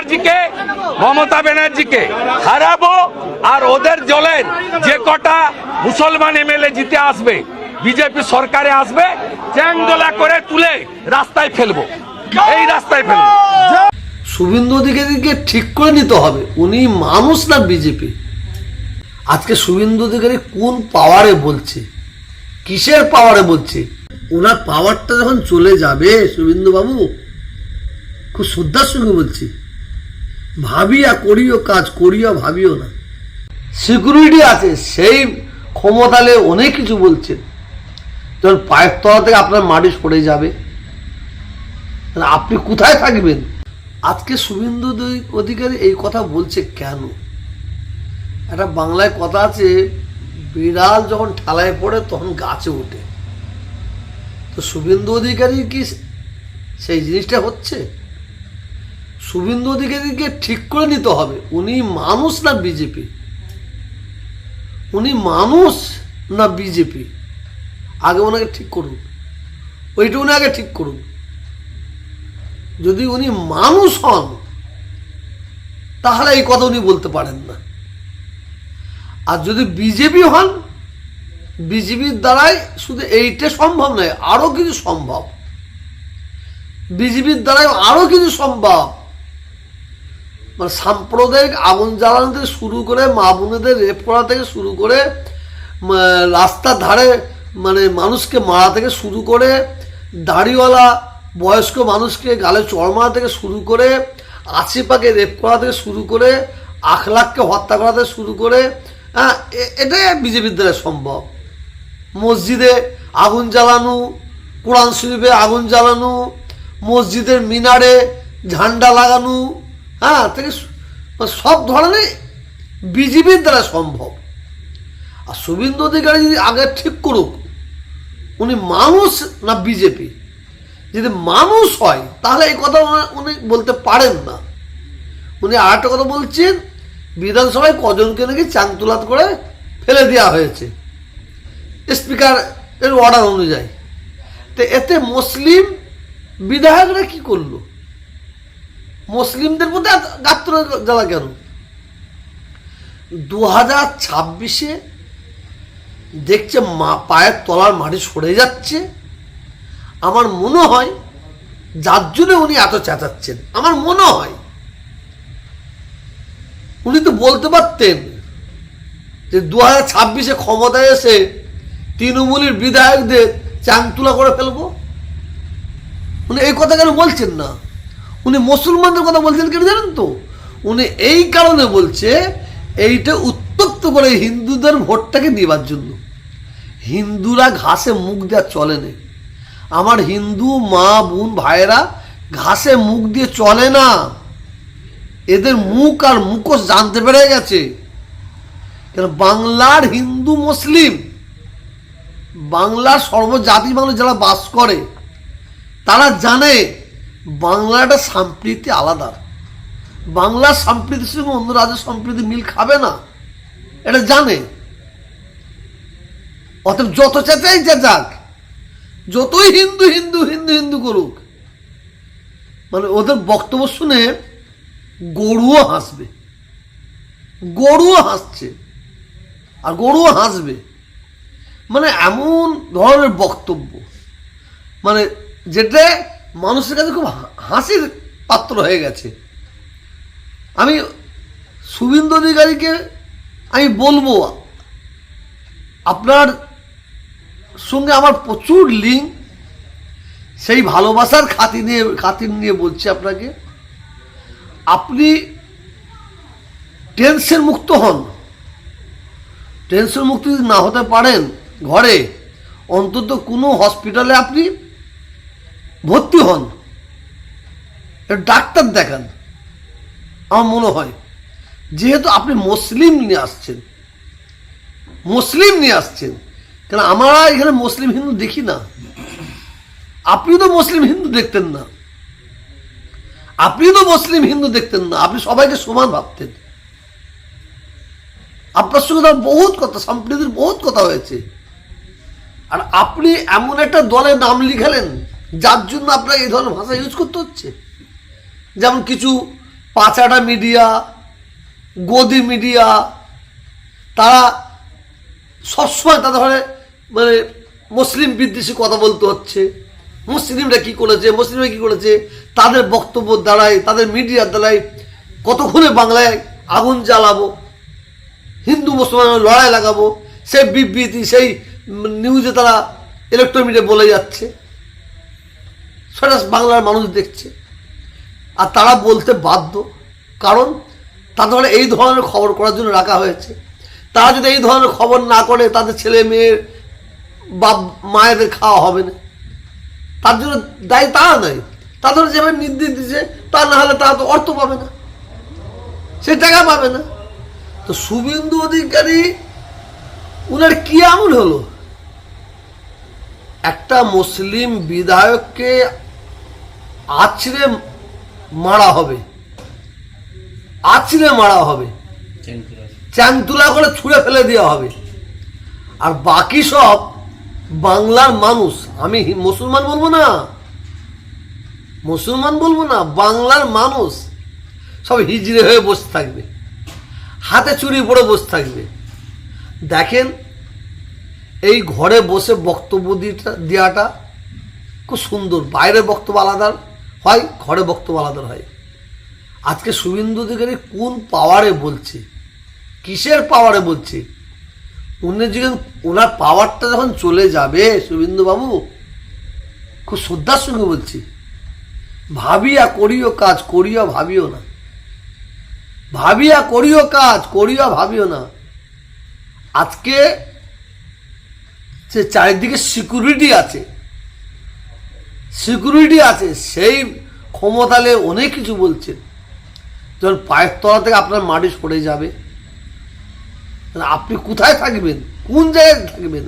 ব্যানার্জিকে, মমতা ব্যানার্জিকে হারাবো আর ওদের দলের যে কটা মুসলমান এমএলএ জিতে আসবে, বিজেপি সরকারে আসবে, চ্যাংদোলা করে তুলে রাস্তায় ফেলব। এই রাস্তায় ফেলব। শুভেন্দু অধিকারীকে ঠিক করে নিতে হবে, উনি মানুষ না বিজেপি। আজকে শুভেন্দু অধিকারী কোন পাওয়ারে বলছে? কিসের পাওয়ারে বলছে? ওনার পাওয়ারটা যখন চলে যাবে শুভেন্দু বাবু খুব শ্রদ্ধার সঙ্গে বলছি। ভাবিয়া করিও কাজ, করিয়া ভাবিও না। সিকিউরিটি আছে, সেই ক্ষমতালে অনেক কিছু বলছেন। যখন পায়ের তলা থেকে আপনার মাটি সরে যাবে। আপনি কোথায় থাকবেন? আজকে শুভেন্দু অধিকারী এই কথা বলছে কেন? একটা বাংলায় কথা আছে, বিড়াল যখন ঠালায় পড়ে তখন গাছে ওঠে। তো শুভেন্দু অধিকারী কি সেই জিনিসটা হচ্ছে? শুভেন্দু অধিকারীকে ঠিক করে নিতে হবে। উনি মানুষ না বিজেপি? উনি মানুষ না বিজেপি? আগে ওনাকে ঠিক করুন। ওইটা উনি আগে ঠিক করুন। যদি উনি মানুষ হন, তাহলে এই কথা উনি বলতে পারেন না। আর যদি বিজেপি হন, বিজেপির দ্বারাই শুধু এইটা সম্ভব নয়, আরও কিছু সম্ভব। বিজেপির দ্বারাই আরও কিছু সম্ভব। মানে সাম্প্রদায়িক আগুন জ্বালানো থেকে শুরু করে মা বোনেদের রেপ করা থেকে শুরু করে রাস্তার ধারে মানে মানুষকে মারা থেকে শুরু করে, দাড়িওয়ালা বয়স্ক মানুষকে গালে চড় মারা থেকে শুরু করে আশিপাকে রেপ করা থেকে শুরু করে, আখলাখকে হত্যা করা থেকে শুরু করে হ্যাঁ এটাই বিজেপির দ্বারা সম্ভব। মসজিদে আগুন জ্বালানো, কোরআন শরীফে আগুন জ্বালানো, মসজিদের মিনারে ঝান্ডা লাগানো হ্যাঁ থেকে সব ধরনের বিজেপির দ্বারা সম্ভব। আর শুভেন্দু অধিকারী যদি আগে ঠিক করুক, উনি মানুষ না বিজেপি? যদি মানুষ হয়, তাহলে এই কথা উনি- বলতে পারেন না। উনি আর একটা কথা বলছেন, বিধানসভায় কজনকে নাকি চাংতুলাত করে ফেলে দেওয়া হয়েছে। স্পিকার এর অর্ডার অনুযায়ী। তো এতে মুসলিম বিধায়করা কি করল? মুসলিমদের মধ্যে গাত্র জ্বালা কেন? দু হাজার ছাব্বিশে দেখছে মা পায়ের তলার মাটি সরে যাচ্ছে। আমার মনে হয়, যার জন্য উনি এত চেঁচাচ্ছেন, আমার মনে হয়, উনি তো বলতে পারতেন যে দু হাজার ছাব্বিশে ক্ষমতায় এসে তৃণমূলের বিধায়কদের চাংতুলা করে ফেলব। উনি এই কথা কেন বলছেন না? উনি মুসলমানদের কথা বলছেন কেন জানেন তো? উনি এই কারণে বলছে, এইটা উত্তপ্ত করে হিন্দুদের ভোটটাকে নেবার জন্য। হিন্দুরা ঘাসে মুখ দেওয়া চলে না। আমার হিন্দু মা, বোন, ভাইয়েরা ঘাসে মুখ দিয়ে চলে না। এদের মুখ আর মুখোশ জানতে পেরে গেছে। কেন বাংলার হিন্দু মুসলিম, বাংলার সর্বজাতি মানুষ যারা বাস করে, তারা জানে বাংলার একটা সম্প্রীতি আলাদা। বাংলা সম্প্রীতির সঙ্গে অন্য রাজ্যের সম্প্রীতি মিল খাবে না। এটা জানে। অতএব যত চেঁচাই চেঁচাক, যতই হিন্দু হিন্দু হিন্দু হিন্দু করুক মানে ওদের বক্তব্য শুনে গরুও হাসবে। গরুও হাসছে। আর গরুও হাসবে। মানে এমন ধরনের বক্তব্য। মানে যেটা মানুষের কাছে খুব হাসির পাত্র হয়ে গেছে। আমি শুভেন্দু অধিকারীকে আমি বলব, আপনার সঙ্গে আমার প্রচুর লিঙ্ক সেই ভালোবাসার খাতি নিয়ে খাতির নিয়ে বলছি আপনাকে। আপনি টেনশন মুক্ত হন। টেনশন মুক্ত যদি না হতে পারেন ঘরে, অন্তত কোনো হসপিটালে আপনি ভর্তি হন। ডাক্তার দেখান। আমার মনে হয়, যেহেতু আপনি মুসলিম নিয়ে আসছেন, মুসলিম নিয়ে আসছেন, কেন আমরা এখানে মুসলিম হিন্দু দেখি না? আপনি তো মুসলিম হিন্দু দেখতেন না। আপনি তো মুসলিম হিন্দু দেখতেন না। আপনি সবাইকে সমান ভাবতেন। আপনার সঙ্গে তো বহুত কথা, সম্প্রীতির বহুত কথা হয়েছে। আর আপনি এমন একটা দলে নাম লিখালেন যার জন্য আপনাকে এই ধরনের ভাষা ইউজ করতে হচ্ছে? যেমন কিছু পাচাটা মিডিয়া গদি মিডিয়া তারা সবসময় তাদের ঘরে মানে মুসলিম বিদ্বেষী কথা বলতে হচ্ছে। মুসলিমরা কি করেছে? মুসলিমরা কি করেছে? তাদের বক্তব্য দ্বারাই, তাদের মিডিয়ার দ্বারাই কতক্ষণে বাংলায় আগুন জ্বালাবো? হিন্দু মুসলমানের লড়াই লাগাবো? সেই বিবৃতি, সেই নিউজে তারা ইলেকট্রনিক মিডিয়া বলে যাচ্ছে। সেটা বাংলার মানুষ দেখছে। আর তারা বলতে বাধ্য, কারণ তাদের এই ধরনের খবর করার জন্য রাখা হয়েছে। তারা যদি এই ধরনের খবর না করে, তাদের ছেলে মেয়ের বাপ মায়েদের খাওয়া হবে না। তার জন্য দায়ী তারা নয়। তাদের যেভাবে নির্দেশ দিচ্ছে তা না হলে তারা তো অর্থ পাবে না। সে টাকা পাবে না। তো শুভেন্দু অধিকারী, উনার কি এমন হলো? একটা মুসলিম বিধায়ককে আছড়ে মারা হবে। আছড়ে মারা হবে। চ্যাংতুলা করে ছুঁড়ে ফেলে দেওয়া হবে। আর বাকি সব বাংলার মানুষ, আমি মুসলমান বলব না। মুসলমান বলব না, বাংলার মানুষ সব হিজড়ে হয়ে বসে থাকবে। হাতে চুরি পড়ে বসে থাকবে। দেখেন এই ঘরে বসে বক্তব্য দেওয়াটা খুব সুন্দর। বাইরে বক্তব্য আলাদা হয়, ঘরে বক্তব্য আলাদা হয়। আজকে শুভেন্দু অধিকারী কোন পাওয়ারে বলছে? কিসের পাওয়ারে বলছে? উনি যখন, ওনার পাওয়ারটা যখন চলে যাবে, শুভেন্দু বাবু, খুব শ্রদ্ধার সঙ্গে বলছি। ভাবিয়া করিও কাজ, করিয়া ভাবিও না। ভাবিয়া করিও কাজ, করিয়া ভাবিও না। আজকে যে চারিদিকে সিকিউরিটি আছে। সিকিউরিটি আছে, সেই ক্ষমতালে অনেক কিছু বলছেন যখন পায়ের তলা থেকে আপনার মাটি সরে যাবে। আপনি কোথায় থাকবেন? কোন জায়গায় থাকবেন?